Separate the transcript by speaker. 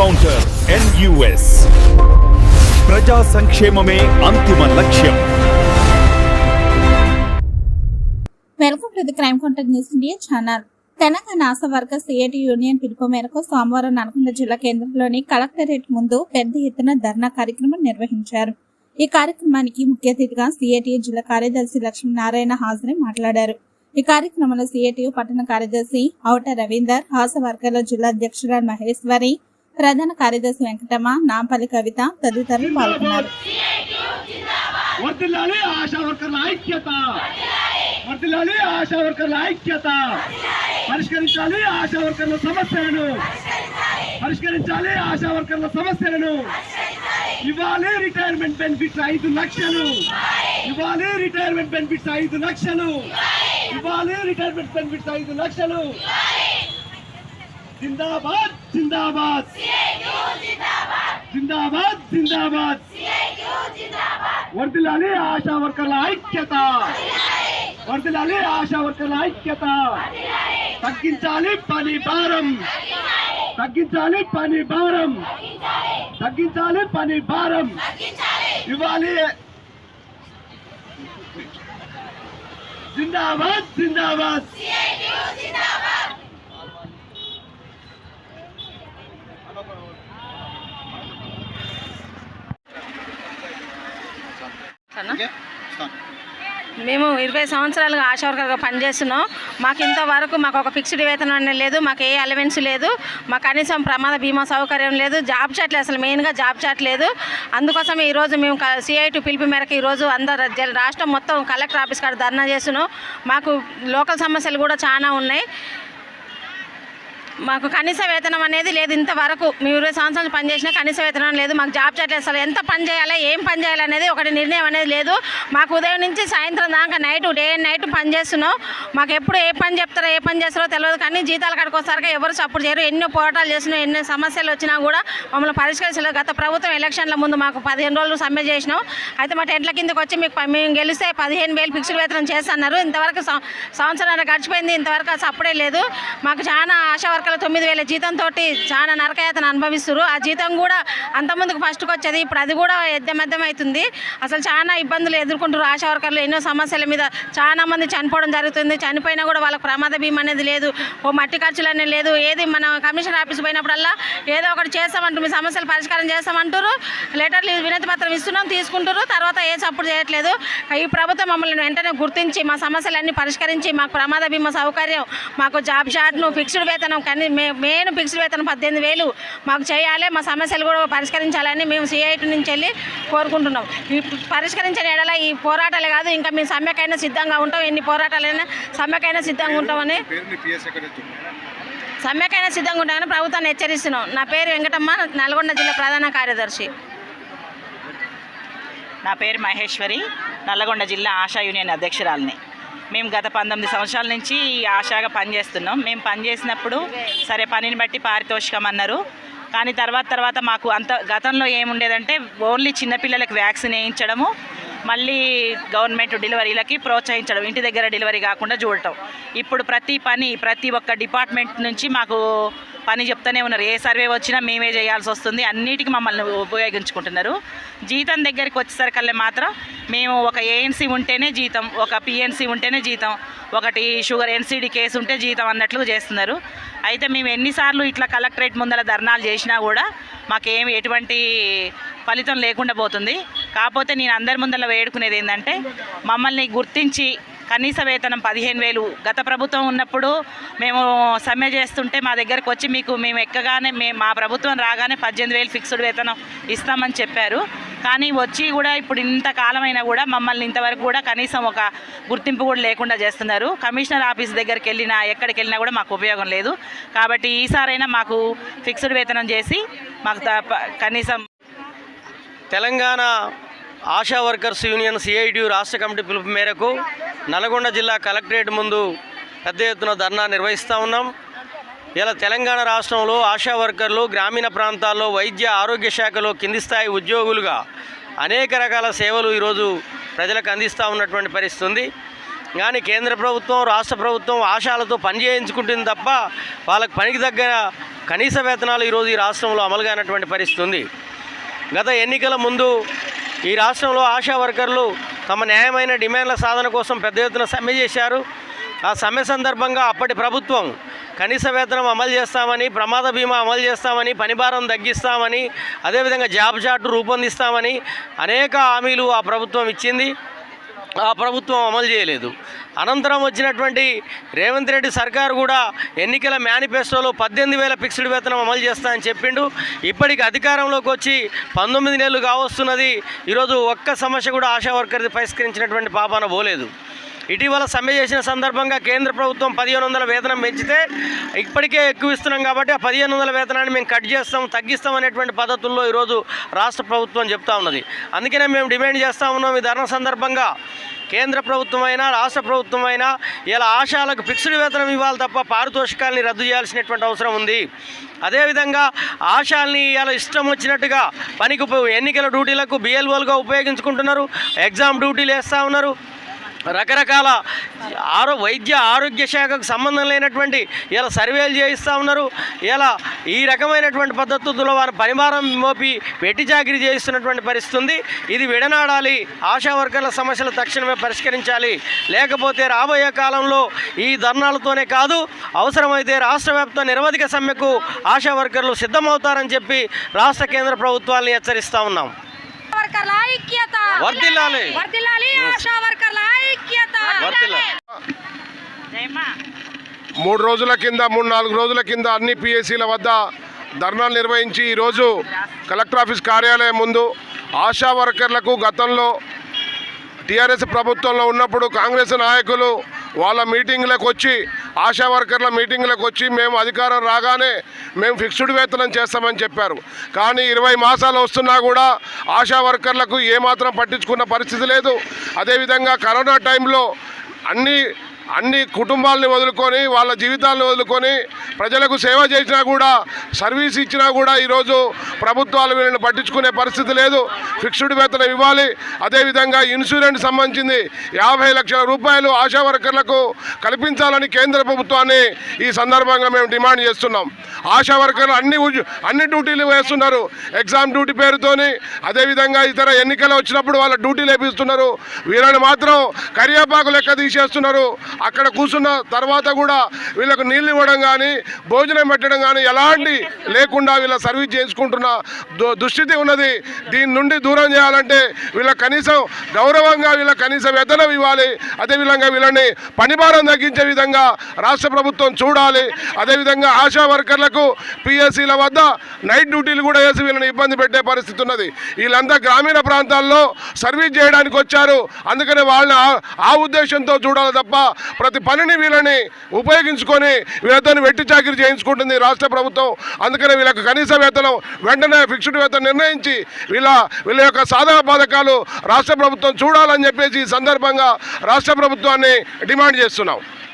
Speaker 1: Encounter NUS ప్రజా సంక్షేమమే అంతిమ లక్ష్యం.
Speaker 2: Welcome to the crime contact news India channel. Telangana Asha worker CIT union పిలుపు మేరకు సోమవారం నల్గొండ జిల్లా కేంద్రంలోని కలెక్టరేట్ ముందు పెద్ద ఎత్తున ధర్నా కార్యక్రమం నిర్వహించారు. ఈ కార్యక్రమానికి ముఖ్య అతిథిగా సిఐటియు జిల్లా కార్యదర్శి లక్ష్మీనారాయణ హాజరై మాట్లాడారు. ఈ కార్యక్రమంలో సిఐటియు పట్టణ కార్యదర్శి ఔట రవీందర్ ఆశా వర్కర్ల జిల్లా అధ్యక్షురాలు మహేశ్వరి ప్రధాన కార్యదర్శి వెంకటమ్మ నాంపల్లి కవిత తదితరులు పాల్గొన్నారు.
Speaker 3: వర్దిల్లాలి ఆశా వర్కర్ల ఐక్యత. వర్దిల్లాలి ఆశా వర్కర్ల ఐక్యత. పరిష్కరించాలి ఆశా వర్కర్ల సమస్యలను. పరిష్కరించాలి ఆశా వర్కర్ల సమస్యలను. ఇవ్వాలి రిటైర్మెంట్ బెనిఫిట్స్ ఐదు లక్షలు. ఇవ్వాలి రిటైర్మెంట్ బెనిఫిట్స్ ఐదు లక్షలు. ఇవ్వాలి రిటైర్మెంట్ బెనిఫిట్స్ ఐదు లక్షలు. జిందాబాద్! జిందాబాద్ జిందాబాద్ జిందాబాద్ వర్దిల్లాలి ఆశా వర్కర్ల ఐక్యత వర్దిల్లాలి ఆశా వర్కర్ల ఐక్యత తగ్గించాలి పని భారం తగ్గించాలి పని భారం తగ్గించాలి పని భారం ఇవ్వాలి జిందాబాద్ జిందాబాద్
Speaker 4: సరేనా? మేము ఇరవై సంవత్సరాలుగా ఆశా వర్కర్గా పనిచేస్తున్నాం. మాకు ఇంతవరకు మాకు ఒక ఫిక్స్డ్ వేతనం అనేది లేదు మాకు ఏ అలవెన్స్ లేదు మాకు కనీసం ప్రమాద బీమా సౌకర్యం లేదు జాబ్ చాట్ అసలు మెయిన్గా జాబ్ చాట్ లేదు. అందుకోసం ఈరోజు మేము సిఐటి పిలుపు మేరకు ఈరోజు అందరు రాష్ట్రం మొత్తం కలెక్టర్ ఆఫీస్ కాడ ధర్నా చేస్తున్నాం. మాకు లోకల్ సమస్యలు కూడా చాలా ఉన్నాయి. మాకు కనీస వేతనం అనేది లేదు ఇంతవరకు. మేము ఇరవై సంవత్సరాలు పనిచేసినా కనీస వేతనం లేదు. మాకు జాబ్ చాట్ అసలు ఎంత పని చేయాలి ఏం పని చేయాలి అనేది ఒకటి నిర్ణయం అనేది లేదు. మాకు ఉదయం నుంచి సాయంత్రం దాకా నైట్ డే అండ్ నైట్ పని చేస్తున్నాం. మాకు ఎప్పుడు ఏ పని చెప్తారో ఏ పని చేస్తారో తెలియదు కానీ జీతాలు కాడికి ఎవరు సపోర్ట్ చేయరు. ఎన్నో పోరాటాలు చేస్తున్నాం ఎన్నో సమస్యలు వచ్చినా కూడా మమ్మల్ని పరిష్కరించలేదు. గత ప్రభుత్వం ఎలక్షన్ల ముందు మాకు పదిహేను రోజులు సమ్మె చేసినాం. అయితే మా టెంట్ల కిందకి వచ్చి మీకు మేము గెలిస్తే పదిహేను వేలు ఫిక్స్డ్ వేతనం చేస్తున్నారు. ఇంతవరకు సం- సంవత్సరాలు గడిచిపోయింది. ఇంతవరకు అసలు లేదు. మాకు చాలా ఆశా వర్కర్లు తొమ్మిది వేల జీతంతో చాలా నరకయాతన అనుభవిస్తారు ఆ జీతం కూడా అంతమందికి ఫస్ట్కి వచ్చేది. ఇప్పుడు అది కూడా ఎద్దమెద్దం అవుతుంది. అసలు చాలా ఇబ్బందులు ఎదుర్కొంటారు ఆశా వర్కర్లు ఎన్నో సమస్యల మీద చాలా మంది చనిపోవడం జరుగుతుంది. చనిపోయినా కూడా వాళ్ళకి ప్రమాద బీమా అనేది లేదు. ఓ మట్టి ఖర్చులు అనేది లేదు. ఏది మన కమిషన్ ఆఫీస్ పోయినప్పుడల్లా ఏదో ఒకటి చేస్తామంటారు. మీ సమస్యలు పరిష్కారం చేస్తామంటారు. లెటర్లు వినతి పత్రం ఇస్తున్నాం తీసుకుంటారు తర్వాత ఏ సపోర్ట్ చేయట్లేదు. ఈ ప్రభుత్వం మమ్మల్ని వెంటనే గుర్తించి మా సమస్యలన్నీ పరిష్కరించి మాకు ప్రమాద బీమా సౌకర్యం మాకు జాబ్ షాట్ను ఫిక్స్డ్ వేతనం కానీ మెయిన్ ఫిక్స్డ్ వేతనం పద్దెనిమిది వేలు. మాకు చేయాలి మా సమస్యలు కూడా పరిష్కరించాలని మేము సిఐటి నుంచి వెళ్ళి కోరుకుంటున్నాం. ఈ పరిష్కరించిన ఎడల ఈ పోరాటాలే కాదు ఇంకా మేము సమ్మెకైనా సిద్ధంగా ఉంటాం. ఎన్ని పోరాటాలైనా సమ్మెకైనా సిద్ధంగా ఉంటామని. సమ్మెకైనా సిద్ధంగా ఉంటామని ప్రభుత్వాన్ని హెచ్చరిస్తున్నాం. నా పేరు వెంకటమ్మ నల్గొండ జిల్లా ప్రధాన కార్యదర్శి.
Speaker 5: నా పేరు మహేశ్వరి నల్లగొండ జిల్లా ఆశా యూనియన్ అధ్యక్షురాలిని. మేము గత పంతొమ్మిది సంవత్సరాల నుంచి ఈ ఆశగా పనిచేస్తున్నాం. మేము పనిచేసినప్పుడు సరే పనిని బట్టి పారితోషికం అన్నారు. కానీ తర్వాత తర్వాత మాకు అంత గతంలో ఏముండేదంటే ఓన్లీ చిన్నపిల్లలకు వ్యాక్సిన్ వేయించడము మళ్ళీ గవర్నమెంట్ డెలివరీలకి ప్రోత్సహించడం ఇంటి దగ్గర డెలివరీ కాకుండా చూడటం. ఇప్పుడు ప్రతి పని ప్రతి ఒక్క డిపార్ట్మెంట్ నుంచి మాకు పని చెప్తూనే ఉన్నారు. ఏ సర్వే వచ్చినా మేమే చేయాల్సి వస్తుంది. అన్నిటికీ మమ్మల్ని ఉపయోగించుకుంటున్నారు. జీతం దగ్గరికి వచ్చేసరికల్లా మాత్రం మేము ఒక ఏఎన్సీ ఉంటేనే జీతం ఒక పిఎన్సీ ఉంటేనే జీతం ఒకటి షుగర్ ఎన్సీడీ కేసు ఉంటే జీతం అన్నట్లు చేస్తున్నారు. అయితే మేము ఎన్నిసార్లు ఇట్లా కలెక్టరేట్ ముందర ధర్నాలు చేసినా కూడా మాకేమి ఎటువంటి ఫలితం లేకుండా పోతుంది. కాకపోతే నేను అందరి ముందర వేడుకునేది ఏంటంటే మమ్మల్ని గుర్తించి కనీస వేతనం పదిహేను వేలు గత ప్రభుత్వం ఉన్నప్పుడు మేము సమ్మె చేస్తుంటే మా దగ్గరకు వచ్చి మీకు మేము ఎక్కగానే మేము మా ప్రభుత్వం రాగానే పద్దెనిమిది వేలు ఫిక్స్డ్ వేతనం ఇస్తామని చెప్పారు. కానీ వచ్చి కూడా ఇప్పుడు ఇంతకాలమైనా కూడా మమ్మల్ని ఇంతవరకు కూడా కనీసం ఒక గుర్తింపు కూడా లేకుండా చేస్తున్నారు. కమిషనర్ ఆఫీస్ దగ్గరికి వెళ్ళినా ఎక్కడికి వెళ్ళినా కూడా మాకు ఉపయోగం లేదు. కాబట్టి ఈసారైనా మాకు ఫిక్స్డ్ వేతనం చేసి మాకు త- కనీసం
Speaker 6: Telangana Asha workers union CITU రాష్ట్ర కమిటీ పిలుపు మేరకు నల్గొండ జిల్లా కలెక్టరేట్ ముందు పెద్ద ఎత్తున ధర్నా నిర్వహిస్తూ ఉన్నాం. ఇలా తెలంగాణ రాష్ట్రంలో ఆశా వర్కర్లు గ్రామీణ ప్రాంతాల్లో వైద్య ఆరోగ్య శాఖలో కింది స్థాయి ఉద్యోగులుగా అనేక రకాల సేవలు ఈరోజు ప్రజలకు అందిస్తూ ఉన్నటువంటి పరిస్థితి ఉంది. కానీ కేంద్ర ప్రభుత్వం రాష్ట్ర ప్రభుత్వం ఆశాలతో పని చేయించుకుంటుంది తప్ప వాళ్ళకి పనికి దగ్గర కనీస వేతనాలు ఈరోజు ఈ రాష్ట్రంలో అమలు కానటువంటి పరిస్థితి ఉంది. గత ఎన్నికల ముందు ఈ రాష్ట్రంలో ఆశా వర్కర్లు తమ న్యాయమైన డిమాండ్ల సాధన కోసం పెద్ద ఎత్తున సమ్మె చేశారు. ఆ సమ్మె సందర్భంగా అప్పటి ప్రభుత్వం కనీస వేతనం అమలు చేస్తామని ప్రమాద బీమా అమలు చేస్తామని పనిభారం తగ్గిస్తామని అదేవిధంగా జాబ్ చార్ట్ రూపొందిస్తామని అనేక హామీలు ఆ ప్రభుత్వం ఇచ్చింది. ఆ ప్రభుత్వం అమలు చేయలేదు. అనంతరం వచ్చినటువంటి రేవంత్ రెడ్డి సర్కారు కూడా ఎన్నికల మేనిఫెస్టోలో పద్దెనిమిది వేల ఫిక్స్డ్ వేతనం అమలు చేస్తా అని చెప్పిండు. ఇప్పటికి అధికారంలోకి వచ్చి పంతొమ్మిది నెలలు కావస్తున్నది. ఈరోజు ఒక్క సమస్య కూడా ఆశా వర్కర్ది పరిష్కరించినటువంటి పాపాన పోలేదు. ఇటీవల సమ్మె చేసిన సందర్భంగా కేంద్ర ప్రభుత్వం పదిహేను వందల వేతనం పెంచితే ఇప్పటికే ఎక్కువ ఇస్తున్నాం కాబట్టి ఆ పదిహేను వందల వేతనాన్ని మేము కట్ చేస్తాం తగ్గిస్తాం అనేటువంటి పద్ధతుల్లో ఈరోజు రాష్ట్ర ప్రభుత్వం చెప్తా ఉన్నది. అందుకనే మేము డిమాండ్ చేస్తూ ఉన్నాం ఈ ధర్నా సందర్భంగా. కేంద్ర ప్రభుత్వం అయినా రాష్ట్ర ప్రభుత్వం అయినా ఇలా ఆశాలకు ఫిక్స్డ్ వేతనం ఇవ్వాలి తప్ప పారితోషికాలని రద్దు చేయాల్సినటువంటి అవసరం ఉంది. అదేవిధంగా ఆశాల్ని ఇలా ఇష్టం వచ్చినట్టుగా పనికి ఎన్నికల డ్యూటీలకు బిఎల్ఓలుగా ఉపయోగించుకుంటున్నారు. ఎగ్జామ్ డ్యూటీలు వేస్తూ ఉన్నారు. రకరకాల ఆరో వైద్య ఆరోగ్య శాఖకు సంబంధం లేనటువంటి ఇలా సర్వేలు చేయిస్తూ ఉన్నారు. ఇలా ఈ రకమైనటువంటి పద్ధతుల్లో వారి పరిమారం మోపి వెట్టి చాకిరీ చేయిస్తున్నటువంటి పరిస్థితి ఉంది ఇది విడనాడాలి. ఆశా వర్కర్ల సమస్యలు తక్షణమే పరిష్కరించాలి. లేకపోతే రాబోయే కాలంలో ఈ ధర్నాలతోనే కాదు అవసరమైతే రాష్ట్ర వ్యాప్త నిరవధిక సమ్మెకు ఆశా వర్కర్లు సిద్ధమవుతారని చెప్పి రాష్ట్ర కేంద్ర ప్రభుత్వాల్ని హెచ్చరిస్తూ ఉన్నాం.
Speaker 4: వర్కర్ల ఐక్యత.
Speaker 6: వర్దిల్లాలి
Speaker 4: వర్దిల్లాలి ఆశా వర్కర్ల ఐక్యత.
Speaker 6: వర్దిల్లాలి
Speaker 7: మూడు రోజుల కింద మూడు నాలుగు రోజుల కింద అన్ని పిఎస్సీల వద్ద ధర్నాలు నిర్వహించి ఈరోజు కలెక్టర్ ఆఫీస్ కార్యాలయం ముందు ఆశా వర్కర్లకు గతంలో టీఆర్ఎస్ ప్రభుత్వంలో ఉన్నప్పుడు కాంగ్రెస్ నాయకులు వాళ్ళ మీటింగ్లకు వచ్చి ఆశా వర్కర్ల మీటింగ్లకు వచ్చి మేము అధికారం రాగానే మేము ఫిక్స్డ్ వేతనం చేస్తామని చెప్పారు. కానీ ఇరవై మాసాలు వస్తున్నా కూడా ఆశా వర్కర్లకు ఏమాత్రం పట్టించుకున్న పరిస్థితి లేదు. అదేవిధంగా కరోనా టైంలో అన్ని అన్ని కుటుంబాలని వదులుకొని వాళ్ళ జీవితాలను వదులుకొని ప్రజలకు సేవ చేసినా కూడా సర్వీస్ ఇచ్చినా కూడా ఈరోజు ప్రభుత్వాలు వీళ్ళని పట్టించుకునే పరిస్థితి లేదు. ఫిక్స్డ్ వేతనం ఇవ్వాలి. అదేవిధంగా ఇన్సూరెన్స్ సంబంధించింది యాభై లక్షల రూపాయలు ఆశా వర్కర్లకు కల్పించాలని కేంద్ర ప్రభుత్వాన్ని ఈ సందర్భంగా మేము డిమాండ్ చేస్తున్నాం. ఆశా వర్కర్లు అన్ని అన్ని డ్యూటీలు వేస్తున్నారు. ఎగ్జామ్ డ్యూటీ పేరుతోని అదేవిధంగా ఇతర ఎన్నికలు వచ్చినప్పుడు వాళ్ళ డ్యూటీలు వేపిస్తున్నారు వీళ్ళని మాత్రం కరియాపాకు లెక్క తీసేస్తున్నారు. అక్కడ కూర్చున్న తర్వాత కూడా వీళ్ళకు నీళ్ళు ఇవ్వడం కానీ భోజనం పెట్టడం కానీ ఎలాంటి లేకుండా వీళ్ళ సర్వీస్ చేసుకుంటున్న దు- దుస్థితి ఉన్నది. దీని నుండి దూరం చేయాలంటే వీళ్ళ కనీసం గౌరవంగా వీళ్ళ కనీస వేతనం ఇవ్వాలి. అదేవిధంగా వీళ్ళని పనిభారం తగ్గించే విధంగా రాష్ట్ర ప్రభుత్వం చూడాలి. అదేవిధంగా ఆశా వర్కర్లకు పిఎస్సీల వద్ద నైట్ డ్యూటీలు కూడా వేసి వీళ్ళని ఇబ్బంది పెట్టే పరిస్థితి ఉన్నది. వీళ్ళంతా గ్రామీణ ప్రాంతాల్లో సర్వీస్ చేయడానికి వచ్చారు. అందుకని వాళ్ళని ఆ ఉద్దేశంతో చూడాలి తప్ప ప్రతి పనిని వీళ్ళని ఉపయోగించుకొని వీళ్ళతో వెట్టి చాకిరి చేయించుకుంటుంది రాష్ట్ర ప్రభుత్వం. అందుకనే వీళ్ళకి కనీస వేతనం వెంటనే ఫిక్స్డ్ వేతనం నిర్ణయించి వీళ్ళ వీళ్ళ యొక్క సాధన పథకాలు రాష్ట్ర ప్రభుత్వం చూడాలని చెప్పేసి ఈ సందర్భంగా రాష్ట్ర ప్రభుత్వాన్ని డిమాండ్ చేస్తున్నాం.